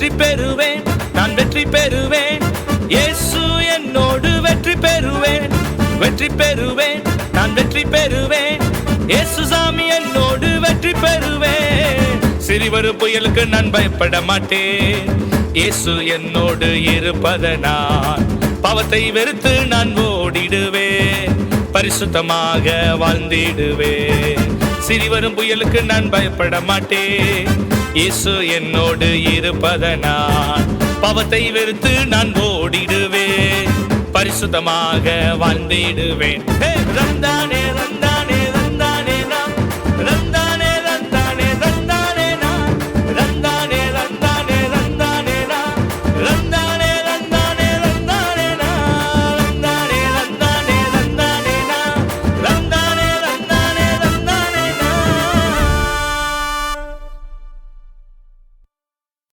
வெற்றி பெறுவேன். இயேசு என்னோடு வெற்றி பெறுவேன். வெற்றி பெறுவேன். நான் வெற்றி பெறுவேன். இயேசு சாமி என்னோடு வெற்றி பெறுவேன். சிறிவரு புயலுக்கு நான் பயப்பட மாட்டேன். இயேசு என்னோடு இருப்பதனால் பாவத்தை வெறுத்து நான் ஓடிடுவேன். பரிசுத்தமாக வாழ்ந்திடுவேன். சிறிவரும் புயலுக்கு நான் பயப்பட மாட்டேன். இயேசு என்னோடு இருப்பதனால் பாவத்தை வெறுத்து நான் ஓடிடுவேன். பரிசுத்தமாக வாழ்ந்திடுவேன். ஹே, ரந்தானே ரந்தானே